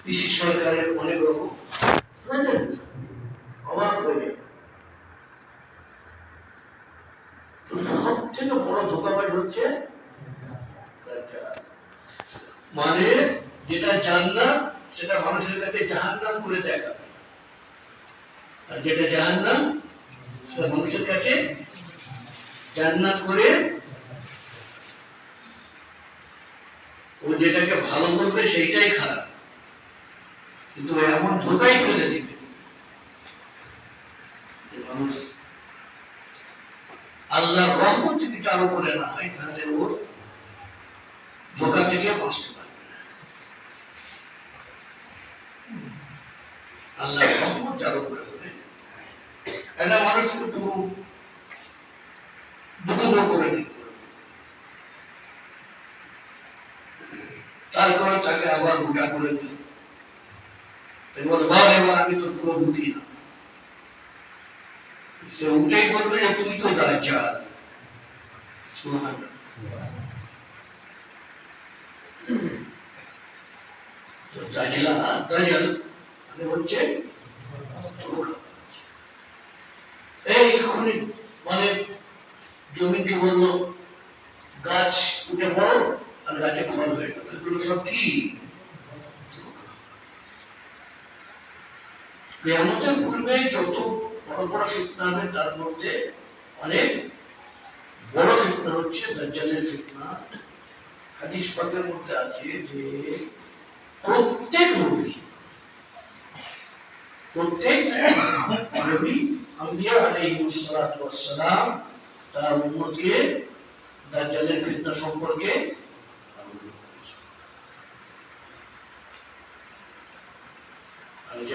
পিসি সরকারের অনেক রকম সব থেকে বড় ধোকাবাজ হচ্ছে মানে যেটা জান্নাত সেটা মানুষের কাছে জাহান্নাম করে দেখা আর যেটা জাহান্নাম, সেটা মানুষের কাছে জান্নাত করে ও যেটাকে ভালো করবে সেইটাই খারাপ। কিন্তু ও এমন ধোকাই ফেলে দিবে। মানুষ আল্লাহর রহমত যদি তার উপরে না হয়, তাহলে ওর ধোকা থেকে বাঁচতে পারবে না। রহমত যার উপরে হবে। একটা মানুষ কিন্তু দুঃখ করে ঠিক করবে তারপরে তাকে আবার গোটা করে দিল। এবার বল এবার আমি তো পুরো বুঝি না। সে উঠেই বলবে যে তুই তো দাজ্জাল। মানে হচ্ছে। মানে জমিনকে বলল, গাছ উঠে পড়ো। এগুলো সব কি কেয়ামতের পূর্বে যত বড় বড় ফিতনা হবে, তার মধ্যে অনেক বড় ফিতনা হচ্ছে দাজ্জালের ফিতনা। হাদিস পাকের মধ্যে আছে যে প্রত্যেক প্রত্যেক তার উম্মতকে দাজ্জালের ফিতনা সম্পর্কে আলোচনা করেছে।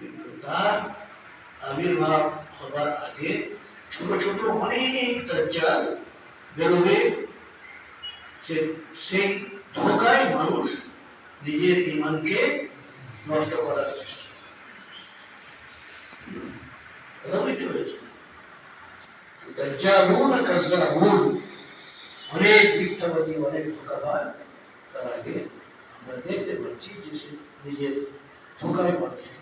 কিন্তু তার আবির্ভাব হবার আগে ছোট ছোট অনেক দাজ্জাল বেরোবে। সে, সেই ধোকায় মানুষ নিজের ইমানকে নষ্ট করার কথা বুঝতে পেরেছি দাজ্জালুন কাজ্জাবুন অনেক মিথ্যাবাদী, অনেক ধোকাবাজ তার আগে আমরা দেখতে পাচ্ছি যে সে নিজের ধোকায় মানুষকে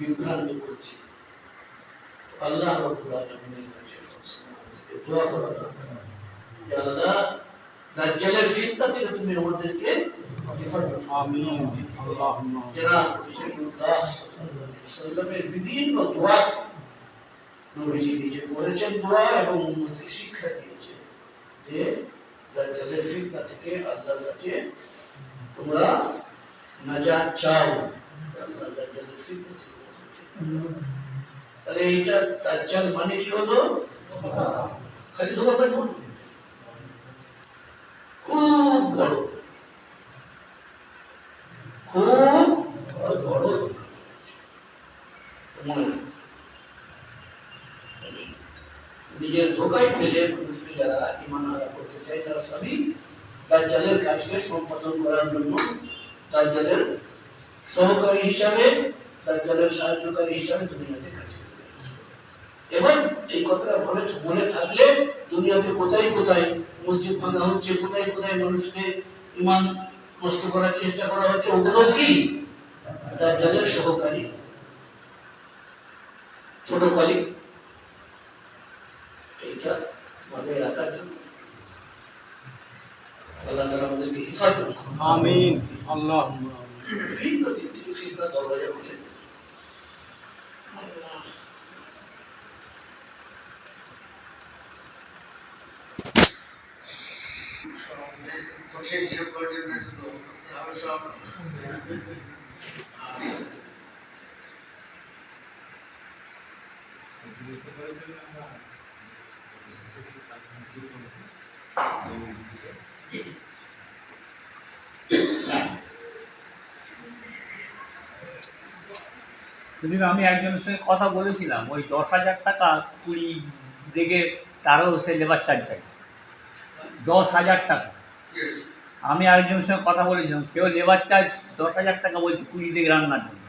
বিভ্রান্ত করছে। আল্লাহ দোয়া করা আল্লাহ দাজ্জালের ফিতনা থেকে তুমি আমাদেরকে আমিন। আল্লাহুম্মা জনাব রাসূলুল্লাহ সাল্লাল্লাহু আলাইহি বিভিন্ন দোয়া নবীজি নিজে করেছেন দোয়া এবং উম্মতকে শিক্ষা দিয়েছেন যে দাজ্জালের ফিতনা থেকে আল্লাহর কাছে তোমরা নাজাত চাও আল্লাহ দাজ্জালের ফিতনা থেকে তাহলে এইটা মানে কি হলো? খালি বলব খুব বড়। খুব মনে নিজের ধোকায় ফেলে মানুষকে যারা ইমান করতে চায়, তারা সবই তার দাজ্জালের কাজকে সম্পাদন করার জন্য তার দাজ্জালের সহকারী হিসাবে দাজ্জালের সাহায্যকারী হিসাবে দুনিয়াতে কাজ। এবং এই কথাটা মনে মনে থাকলে দুনিয়াতে কোথায় কোথায় মসজিদ ভাঙা হচ্ছে কোথায় কোথায় মানুষকে ইমান নষ্ট করার চেষ্টা করা হচ্ছে ওগুলো কি? দাজ্জালের সহকারী। ছোট খালি। এইটা মাথায় রাখার জন্য। আল্লাহ আমাদেরকে হেফাজত। আমিন। আল্লাহুম্মা বিভিন্ন দিক থেকে ফিতনা দরজা খুলে দিয়েছে। আল্লাহ। বসে হিসাব করার জন্য একটু দোয়া করতে হবে সব। আমিন কিন্তু আমি একজনের সঙ্গে কথা বলেছিলাম, ওই দশ হাজার টাকা কুড়ি দেখে তারও সে লেবার চার্জ চাই। দশ হাজার টাকা। আমি আরেকজনের সঙ্গে কথা বলেছিলাম, সেও লেবার চার্জ দশ হাজার টাকা বলছে কুড়ি থেকে রান্নার জন্য।